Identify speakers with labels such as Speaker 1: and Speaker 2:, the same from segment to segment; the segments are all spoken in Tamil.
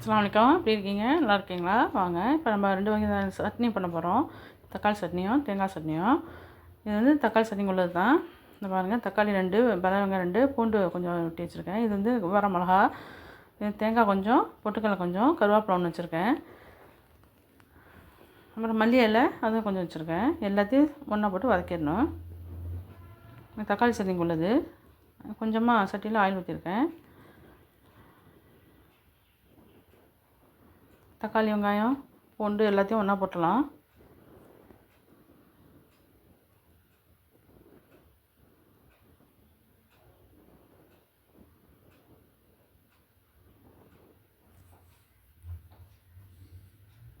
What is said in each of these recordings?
Speaker 1: அஸ்லாம் வலைக்கம் எப்படி இருக்கீங்க? நல்லா இருக்கீங்களா? வாங்க. இப்போ நம்ம ரெண்டு வகை சட்னி பண்ண போகிறோம் தக்காளி சட்னியும் தேங்காய் சட்னியும். இது வந்து தக்காளி சட்னி உள்ளது தான். இந்த பாருங்கள் தக்காளி ரெண்டு பரவங்க ரெண்டு பூண்டு கொஞ்சம் வெட்டி வச்சுருக்கேன். இது வந்து வர மிளகா இது தேங்காய் கொஞ்சம் பொட்டுக்கடலை கொஞ்சம் கருவேப்பிலை ஒன்று வச்சுருக்கேன். அப்புறம் மல்லி இலை அதுவும் கொஞ்சம் வச்சுருக்கேன். எல்லாத்தையும் ஒன்றா போட்டு வதக்கிடணும். தக்காளி சட்னிக்கு உள்ளது கொஞ்சமாக சட்டியில் ஆயில் ஊற்றிருக்கேன் தக்காளி வெங்காயம் பூண்டு எல்லாத்தையும் ஒன்றா போட்டுடலாம்.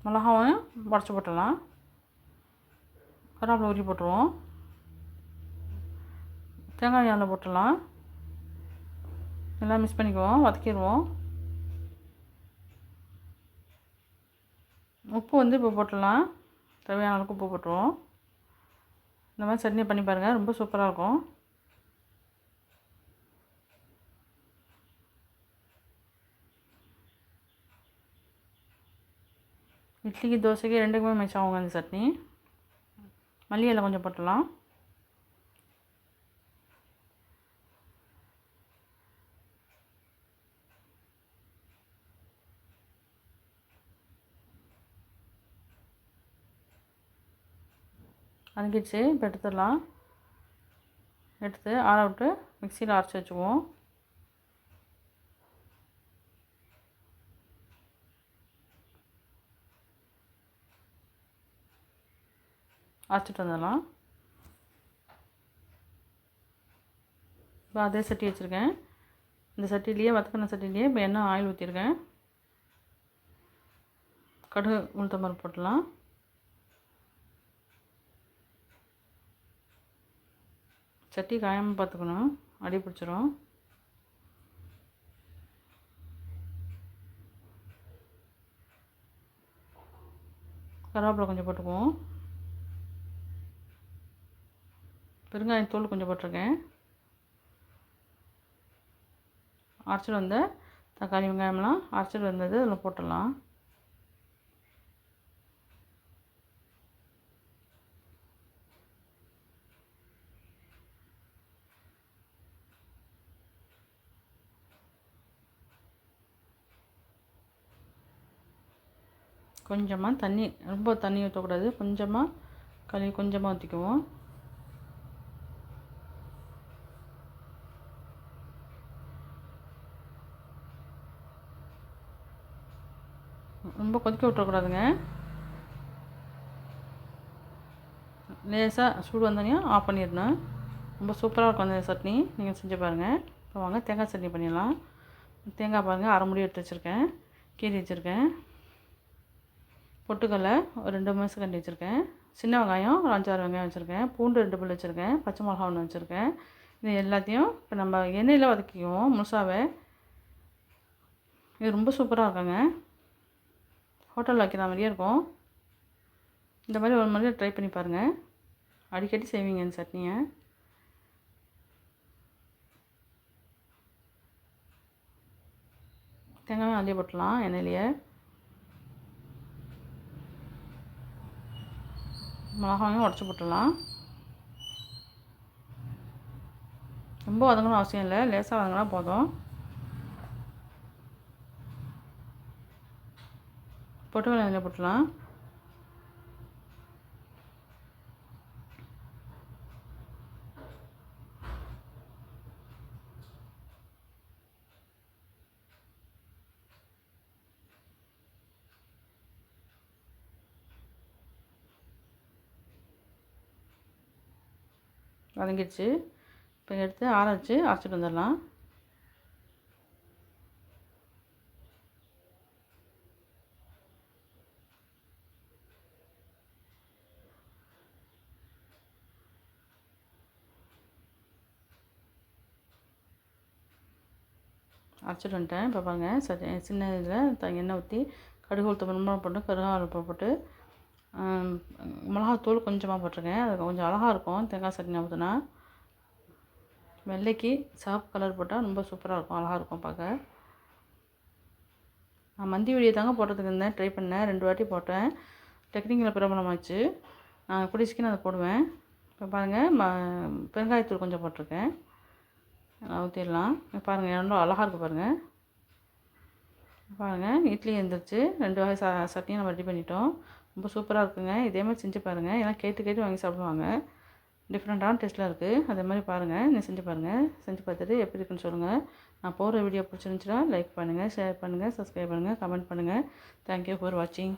Speaker 1: மிளகாவும் உடச்சி போட்டலாம் கருவேப்பிலை உருவி போட்டுருவோம். தேங்காய் எண்ணெய் போட்டுடலாம். எல்லாம் மிக்ஸ் பண்ணிக்குவோம் வதக்கிடுவோம். உப்பு வந்து இப்போ போட்டுடலாம். தேவையான அளவுக்கு உப்பு போட்டுருவோம். இந்த மாதிரி சட்னி பண்ணி பாருங்கள் ரொம்ப சூப்பராக இருக்கும். இட்லிக்கு தோசைக்கு ரெண்டுக்குமே மிச்சம் ஆகுங்க அந்த சட்னி. மல்லி இலை கொஞ்சம் போட்டுடலாம். வதங்கிடுச்சு இப்போ எடுத்துடலாம். எடுத்து ஆற விட்டு மிக்சியில் அரைச்சி வச்சுக்குவோம். அரைச்சிட்டு வந்துடலாம். இப்போ அதே சட்டி வச்சுருக்கேன். இந்த சட்டிலேயே வதக்கின சட்டிலேயே இப்போ எண்ணெய் ஆயில் ஊற்றிருக்கேன் கடுகு உளுத்தம்பருப்பு போட்டுடலாம். சட்டி காயாமல் பார்த்துக்கணும் அடி பிடிச்சிரும். கருவேப்பிலை கொஞ்சம் போட்டுக்குவோம். பெருங்காயம் தோல் கொஞ்சம் போட்டிருக்கேன். அரைச்சிட்டு வந்த தக்காளி வெங்காயம்லாம் அரைச்சிட்டு வந்தது அதில் போட்டுடலாம். கொஞ்சமாக தண்ணி ரொம்ப தண்ணி ஊற்றக்கூடாது கொஞ்சமாக களி கொஞ்சமாக ஊற்றிக்குவோம் ரொம்ப கொதிக்க விட்டுறக்கூடாதுங்க. லேசாக சூடு வந்தோடனையும் ஆஃப் பண்ணிடணும். ரொம்ப சூப்பராக இருக்கும் அந்த சட்னி. நீங்கள் செஞ்சு பாருங்கள் இப்போ வாங்க தேங்காய் சட்னி பண்ணிடலாம். தேங்காய் பாருங்கள் அரை முடி எடுத்து வச்சுருக்கேன். கீறி வச்சுருக்கேன். பொட்டுக்கடலை ஒரு ரெண்டு மாதம் கண்டி வச்சுருக்கேன். சின்ன வெங்காயம் ஒரு அஞ்சாறு வெங்காயம் வச்சுருக்கேன். பூண்டு ரெண்டு புல் வச்சுருக்கேன். பச்சை மிளகா ஒன்று வச்சுருக்கேன். இது எல்லாத்தையும் இப்போ நம்ம எண்ணெயில் வதக்கிக்குவோம் முழுசாவே. இது ரொம்ப சூப்பராக இருக்குங்க. ஹோட்டலில் வைக்கிற மாதிரியே இருக்கும். இந்த மாதிரி ஒரு மாதிரி ட்ரை பண்ணி பாருங்கள் அடிக்கடி செய்வீங்க இந்த சட்னியை. தேங்காயும் அள்ளி போட்டலாம் எண்ணெயிலேயே. மிளகாயும் உடச்சி போட்டுடலாம். ரொம்ப வதங்கணும் அவசியம் இல்லை. லேசாக வதங்கினா போதும். பொட்டு வெங்காயம் போட்டுடலாம். வதங்கிடுச்சு. இப்போ எடுத்து ஆற வச்சு அரைச்சிட்டு வந்துடலாம். அரைச்சிட்டு வந்துட்டேன். இப்போ பாருங்கள் சரி சின்ன இதில் த எண்ணெய் ஊற்றி கடுகு உளுத்தம் போட்டு கருகாப்பிலை போட்டு மிளகாத்தூள் கொஞ்சமாக போட்டிருக்கேன். அது கொஞ்சம் அழகாக இருக்கும். தேங்காய் சட்னி ஊற்றினா வெள்ளைக்கு சிவப்பு கலர் போட்டால் ரொம்ப சூப்பராக இருக்கும். அழகாக இருக்கும் பார்க்க. நான் மந்தி வெளியே தாங்க போடுறதுக்கு இருந்தேன். ட்ரை பண்ணேன். ரெண்டு வாட்டி போட்டேன். டெக்னிக்கில் ப்ராப்ளம் நான் கூடிய அதை போடுவேன். இப்போ பாருங்கள் ம பெருங்காயத்தூள் கொஞ்சம் போட்டிருக்கேன். ஊற்றிடலாம் பாருங்கள் எவ்வளோ அழகாக இருக்குது பாருங்கள் பாருங்கள் இட்லி எழுந்திரிச்சு ரெண்டு வகை ச சட்னியும் நம்ம ரெடி பண்ணிட்டோம். ரொம்ப சூப்பராக இருக்குங்க. இதே மாதிரி செஞ்சு பாருங்கள் ஏன்னா கேட்டு கேட்டு வாங்கி சாப்பிடுவாங்க. டிஃப்ரெண்ட்டான டேஸ்ட்டில் இருக்குது அதே மாதிரி பாருங்கள் நீ செஞ்சு பாருங்கள் செஞ்சு பார்த்துட்டு எப்படி இருக்குன்னு சொல்லுங்கள் நான் போகிற வீடியோ பிடிச்சிருந்துச்சுன்னா லைக் பண்ணுங்கள் ஷேர் பண்ணுங்கள் சப்ஸ்கிரைப் பண்ணுங்கள் கமெண்ட் பண்ணுங்கள் தேங்க்யூ ஃபார் வாட்சிங்